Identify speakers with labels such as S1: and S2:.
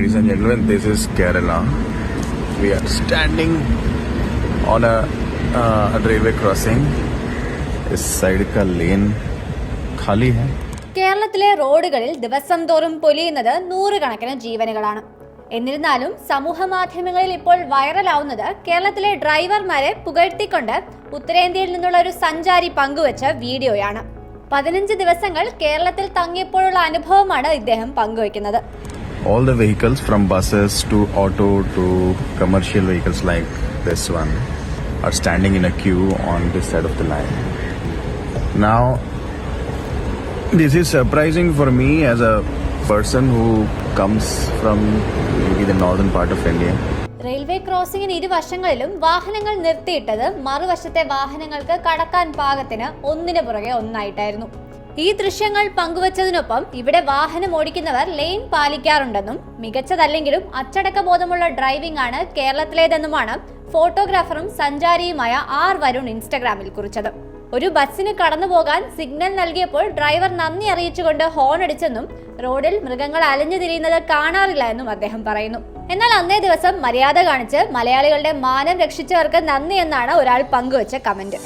S1: Ladies and gentlemen, this is Kerala. We are standing on a, uh, a railway crossing. इस side का lane खाली है
S2: കേരളത്തിലെ റോഡുകളിൽ ദിവസം തോറും പൊലിയുന്നത് നൂറുകണക്കിന് ജീവനുകളാണ് എന്നിരുന്നാലും സമൂഹ മാധ്യമങ്ങളിൽ ഇപ്പോൾ വൈറലാവുന്നത് കേരളത്തിലെ ഡ്രൈവർമാരെ പുകഴ്ത്തിക്കൊണ്ട് ഉത്തരേന്ത്യയിൽ നിന്നുള്ള ഒരു സഞ്ചാരി പങ്കുവച്ച വീഡിയോയാണ് പതിനഞ്ച് ദിവസങ്ങൾ കേരളത്തിൽ തങ്ങിയപ്പോഴുള്ള അനുഭവമാണ് ഇദ്ദേഹം പങ്കുവയ്ക്കുന്നത്
S1: all the vehicles from buses to auto to commercial vehicles like this one are standing in a queue on this side of the line now this is surprising for me as a person who comes from maybe the northern part of india
S2: railway ക്രോസിംഗിന് ഇരുവശങ്ങളിലും വാഹനങ്ങൾ നിർത്തിയിട്ടത് മറുവശത്തെ വാഹനങ്ങൾക്ക് കടക്കാൻ പാകത്തിന് ഒന്നിനു പുറകെ ഒന്നായിട്ടായിരുന്നു ഈ ദൃശ്യങ്ങൾ പങ്കുവച്ചതിനൊപ്പം ഇവിടെ വാഹനം ഓടിക്കുന്നവർ ലെയിൻ പാലിക്കാറുണ്ടെന്നും മികച്ചതല്ലെങ്കിലും അച്ചടക്ക ബോധമുള്ള ഡ്രൈവിംഗ് ആണ് കേരളത്തിലേതെന്നുമാണ് ഫോട്ടോഗ്രാഫറും സഞ്ചാരിയുമായ ആർ വരുൺ ഇൻസ്റ്റഗ്രാമിൽ കുറിച്ചത്. ഒരു ബസ്സിന് കടന്നു പോകാൻ സിഗ്നൽ നൽകിയപ്പോൾ ഡ്രൈവർ നന്ദി അറിയിച്ചുകൊണ്ട് ഹോൺ അടിച്ചെന്നും റോഡിൽ മൃഗങ്ങൾ അലഞ്ഞു തിരിയുന്നത് കാണാറില്ല എന്നും അദ്ദേഹം പറയുന്നു. എന്നാൽ അന്നേ ദിവസം മര്യാദ കാണിച്ച് മലയാളികളുടെ മാനം രക്ഷിച്ചവർക്ക് നന്ദി എന്നാണ് ഒരാൾ പങ്കുവച്ച കമന്റ്.